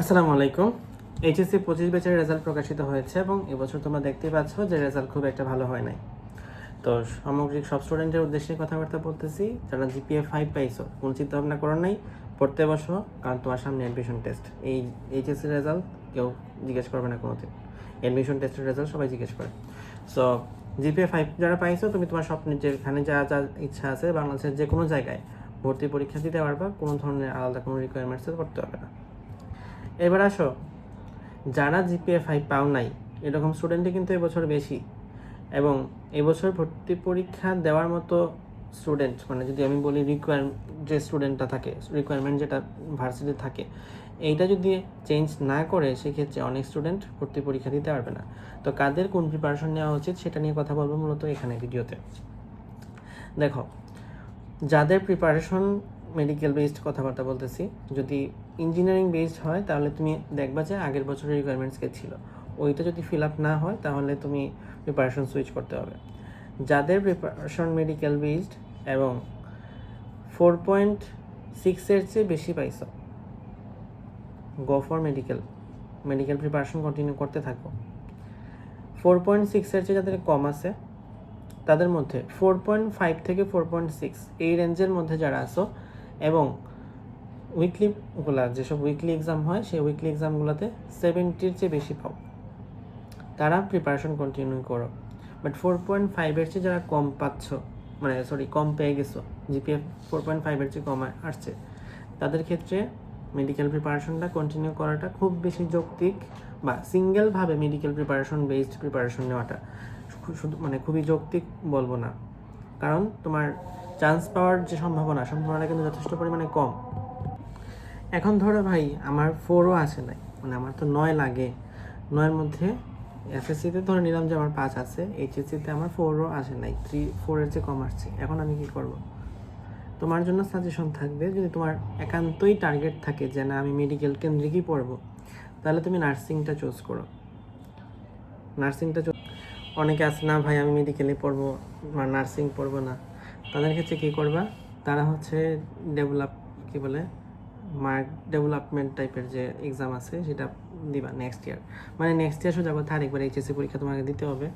আসসালামু আলাইকুম। এইচএসসি পঁচিশ ব্যাচের রেজাল্ট প্রকাশিত হয়েছে এবং এবছর তোমরা দেখতেই পাচ্ছ যে রেজাল্ট খুব একটা ভালো হয় নাই। তো সামগ্রিক সব স্টুডেন্টের উদ্দেশ্যে কথাবার্তা বলতেছি, যারা জিপিএ ফাইভ পাইছো, কোনো চিন্তা ভাবনা করো নাই, পড়তে বসো, কারণ তোমার সামনে অ্যাডমিশন টেস্ট এই এইচএসসি রেজাল্ট কেউ জিজ্ঞেস করবে না কোনো দিন অ্যাডমিশন টেস্টের রেজাল্ট সবাই জিজ্ঞেস করে। সো জিপিএ ফাইভ যারা পাইছো, তুমি তোমার স্বপ্নের যেখানে যা যা ইচ্ছা আছে, বাংলাদেশের যে কোনো জায়গায় ভর্তি পরীক্ষা দিতে পারবা, কোনো ধরনের আলাদা কোনো রিকোয়ারমেন্টস করতে হবে না। এবার আসো। যারা জিপিএ ফাইভ পাও নাই, এরকম স্টুডেন্টই কিন্তু এবছর বেশি। এবং এবছর ভর্তি পরীক্ষা দেওয়ার মতো স্টুডেন্ট মানে যদি আমি বলি রিকোয়ার যে স্টুডেন্টটা থাকে রিকোয়ারমেন্ট যেটা ভার্সিটি থাকে, এইটা যদি চেঞ্জ না করে, সেক্ষেত্রে অনেক স্টুডেন্ট ভর্তি পরীক্ষা দিতে পারবে না। তো কাদের কোন প্রিপারেশন নেওয়া উচিত, সেটা নিয়ে কথা বলব মূলত এখানে ভিডিওতে দেখো, যাদের প্রিপারেশন মেডিকেল বেসড কথাবার্তা বলতেছি। যদি ইঞ্জিনিয়ারিং বেসড হয়, তাহলে তুমি দেখবা যে আগের বছরের রিকোয়ারমেন্টস কে ছিল। ওইটা যদি ফিল আপ না হয়, তাহলে তুমি প্রিপারেশন সুইচ করতে হবে। যাদের প্রিপারেশন মেডিকেল বেসড এবং ফোর পয়েন্ট সিক্সের চেয়ে বেশি পাইছো go for medical medical preparation continue করতে থাকো। ফোর পয়েন্ট সিক্সের চেয়ে যাদের কম আছে, তাদের মধ্যে ফোর পয়েন্ট ফাইভ থেকে ফোর পয়েন্ট সিক্স এই রেঞ্জের মধ্যে যারা আসো এবং উইকলিগুলা যেসব উইকলি এক্সাম হয়, সেই উইকলি এক্সামগুলোতে সেভেন্টির চেয়ে বেশি পাও। তারা প্রিপারেশন কন্টিনিউ করো। বাট ফোর পয়েন্ট ফাইভের চেয়ে যারা কম পাচ্ছ মানে সরি কম পেয়ে গেছো জিপিএফ ফোর পয়েন্ট ফাইভের চেয়ে কম আসছে, তাদের ক্ষেত্রে মেডিকেল প্রিপারেশনটা কন্টিনিউ করাটা খুব বেশি যৌক্তিক বা সিঙ্গেলভাবে মেডিকেল প্রিপারেশন বেসড প্রিপারেশন নেওয়াটা শুধু মানে খুবই যৌক্তিক বলব না। কারণ তোমার চান্স পাওয়ার যে সম্ভাবনা সম্ভাবনা কিন্তু যথেষ্ট পরিমাণে কম। এখন ধরো ভাই, আমার ফোরও আসে নাই মানে আমার তো নয় লাগে। নয়ের মধ্যে এসএসসিতে ধরে নিলাম যে আমার পাঁচ আছে এইচএসসিতে আমার ফোরও আসে নাই থ্রি ফোরের চেয়ে কম আসছে। এখন আমি কি করব? তোমার জন্য সাজেশন থাকবে, যদি তোমার একান্তই টার্গেট থাকে যে না, আমি মেডিকেল কেন্দ্রিকই পড়ব, তাহলে তুমি নার্সিংটা চুজ করো। নার্সিংটা অনেকে আছে না ভাই, আমি মেডিকেলে পড়ব নার্সিং পড়ব না। তাদের ক্ষেত্রে কী করবা? তারা হচ্ছে ডেভেলপ কী বলে? মার্ক ডেভেলপমেন্ট টাইপের যে এক্সাম আছে, সেটা দিবা নেক্সট ইয়ার মানে নেক্সট ইয়ার সোজা কথা আরেকবার এইচএসসি পরীক্ষা তোমাকে দিতে হবে।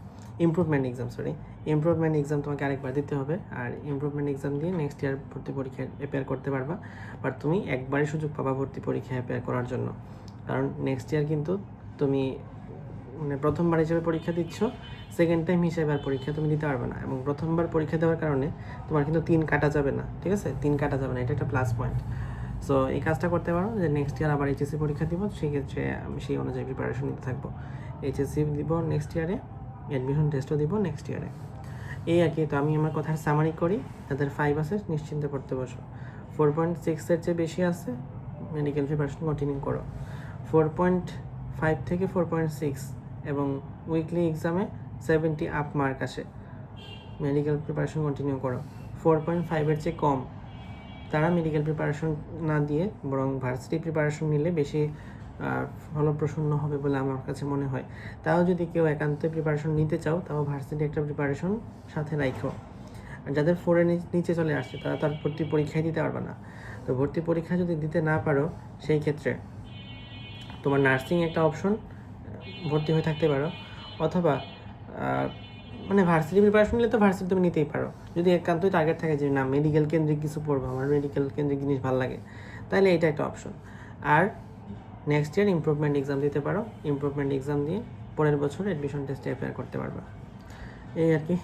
Improvement exam sorry improvement exam তোমাকে আরেকবার দিতে হবে। আর ইমপ্রুভমেন্ট এক্সাম দিয়ে নেক্সট ইয়ার ভর্তি পরীক্ষায় অ্যাপেয়ার করতে পারবা। বাট তুমি একবারই সুযোগ পাবা ভর্তি পরীক্ষায় অ্যাপেয়ার করার জন্য। কারণ নেক্সট ইয়ার কিন্তু তুমি মানে প্রথমবার হিসেবে পরীক্ষা দিচ্ছ সেকেন্ড টাইম হিসেবে আর পরীক্ষা তুমি দিতে পারবে না এবং প্রথমবার পরীক্ষা দেওয়ার কারণে তোমার কিন্তু তিন কাটা যাবে না, ঠিক আছে? তিন কাটা যাবে না, এটা একটা প্লাস পয়েন্ট সো এই কাজটা করতে পারো যে নেক্সট ইয়ার আবার এইচএসসি পরীক্ষা দিব, সেক্ষেত্রে আমি সেই অনুযায়ী প্রিপারেশন নিতে থাকব। এইচএসসি দিব নেক্সট ইয়ারে অ্যাডমিশন টেস্টও দিব নেক্সট ইয়ারে এই আর কি, তো আমি আমার কথার সামারি করি, তাদের ফাইভ আছে, নিশ্চিন্তে পড়তে বসো। ফোর পয়েন্ট সিক্সের চেয়ে বেশি আছে মেডিকেল প্রিপারেশন কন্টিনিউ করো। ফোর পয়েন্ট ফাইভ থেকে ফোর পয়েন্ট সিক্স এবং উইকলি এক্সামে সেভেন্টি আপ মার্ক আসে। মেডিকেল প্রিপারেশন কন্টিনিউ করো। ফোর পয়েন্ট ফাইভের চেয়ে কম। তারা মেডিকেল প্রিপারেশন না দিয়ে বরং ভার্সিটি প্রিপারেশন নিলে বেশি ফলপ্রসন্ন হবে বলে আমার কাছে মনে হয়। তাও যদি কেউ একান্ত প্রিপারেশন নিতে চাও, তাও ভার্সিটি একটা প্রিপারেশন সাথে রাখো আর যাদের ফোরে নিচে চলে আসছে, তারা তার ভর্তি পরীক্ষায় দিতে পারবে না। তো ভর্তি পরীক্ষা যদি দিতে না পারো, সেই ক্ষেত্রে তোমার নার্সিং একটা অপশন ভর্তি হয়ে থাকতে পারো। অথবা মানে ভার্সিটি প্রিপারেশন নিলে তো ভার্সিটি তুমি নিতেই পারো। যদি একান্তই টার্গেট থাকে যে না মেডিকেল কেন্দ্রিক কিছু পড়ব, আমার মেডিকেল কেন্দ্রিক জিনিস ভালো লাগে, তাহলে এটা একটা অপশন আর নেক্সট ইয়ার ইম্প্রুভমেন্ট এক্সাম দিতে পারো। ইম্প্রুভমেন্ট এক্সাম দিয়ে পরের বছর অ্যাডমিশন টেস্টে অ্যাপেয়ার করতে পারবা। এই আর কি।